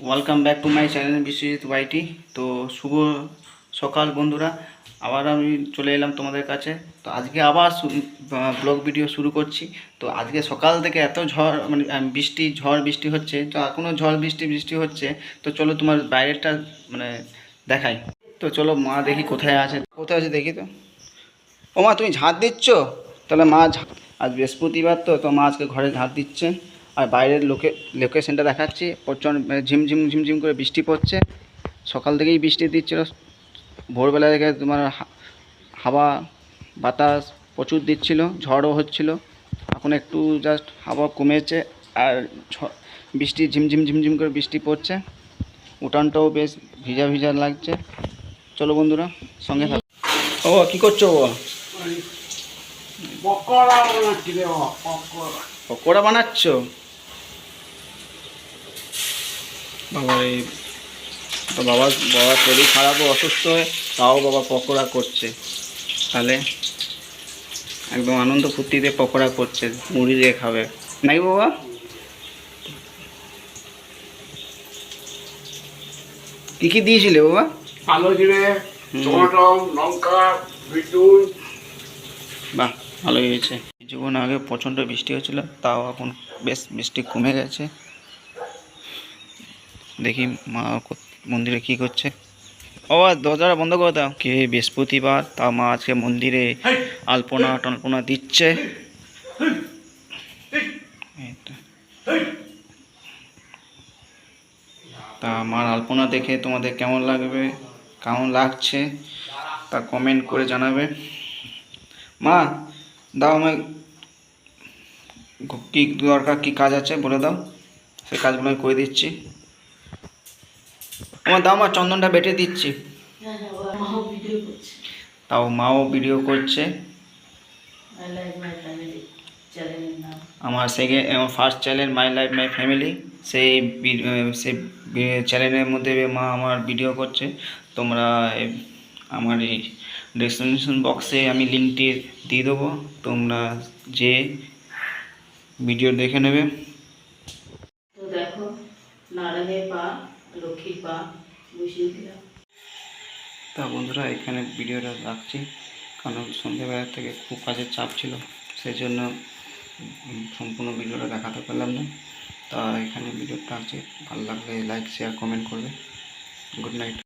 Welcome back to my channel Biswajit YT তো শুভ সকাল বন্ধুরা। আবার আমি চলে এলাম তোমাদের কাছে। তো আজকে আবার ব্লগ ভিডিও শুরু করছি। তো আজকে সকাল থেকে এত ঝড় মানে বৃষ্টি, ঝড় বৃষ্টি হচ্ছে। তো এখনও ঝড় বৃষ্টি বৃষ্টি হচ্ছে। তো চলো তোমার বাইরেটা মানে দেখাই। তো চলো মা দেখি কোথায় আছে। কোথায় আছে দেখি তো। ও মা, তুমি ঝাঁট দিচ্ছ? তাহলে মা আজ বৃহস্পতিবার তো তো মা আজকে ঘরে ঝাঁট দিচ্ছে। আর বাইরের লোকে লোকেশনটা দেখাচ্ছি প্রচণ্ড মানে ঝিমঝিম ঝিমঝিম করে বৃষ্টি পড়ছে। সকাল থেকেই বৃষ্টি দিচ্ছিল। ভোরবেলা থেকে তোমার হাওয়া বাতাস প্রচুর দিচ্ছিল ঝড়ও হচ্ছিল। এখন একটু জাস্ট হাওয়া কমেছে আর বৃষ্টি ঝিমঝিম ঝিমঝিম করে বৃষ্টি পড়ছে। উঠানটাও বেশ ভিজা ভিজা লাগছে। চলো বন্ধুরা সঙ্গে থাক। ও কী করছ? ও পকোড়া বানাচ্ছি? রে বাবা, পকোড়া। পকোড়া এই তো বাবা বাবার শরীর খারাপ অসুস্থ হয়ে তাও বাবা পকোড়া করছে। তাহলে একদম আনন্দ ফুর্তিতে পকোড়া করছে মুড়ি দিয়ে খাবে। নাকি বাবা? কি কি দিয়েছিলে বাবা? কালো জিরে টমেটো লঙ্কা বাহ ভালো হয়েছে। কিছুক্ষণ আগে প্রচণ্ড বৃষ্টি হয়েছিল তাও এখন বেশ বৃষ্টি কমে গেছে। দেখি মা মন্দিরে কি করছে। ও দরজাটা বন্ধ করে দাও। কে বৃহস্পতিবার তা মা আজকে মন্দিরে আলপনা টালপনা দিচ্ছে। তা। আমার আলপনা দেখে তোমাদের কেমন লাগবে? কেমন লাগছে? তা কমেন্ট করে জানাবে। মা দাও আমায় কী দরকার কী কাজ আছে বলে দাও। সেই কাজগুলো আমি করে দিচ্ছি। আমার দাও, আমার চন্দনটা বেটে দিচ্ছি। তাও মাও ভিডিও করছে। আমার সেকেন্ড আমার first channel my life my family সেই সেই চ্যানেলের মধ্যে মা আমার ভিডিও করছে। তোমরা আমার এই ডেসক্রিপশন বক্সে আমি লিঙ্কটি দিয়ে দেবো। তোমরা যে ভিডিও দেখে নেবে। তো দেখো নারায়ণের পা তা বন্ধুরা, এখানে ভিডিওটা রাখছি, কারণ সন্ধ্যেবেলা থেকে খুব কাজের চাপ ছিল সেই জন্য সম্পূর্ণ ভিডিওটা দেখাতে পারলাম না। তা এখানে ভিডিওটা আছে, ভালো লাগলে লাইক শেয়ার কমেন্ট করবে। Good night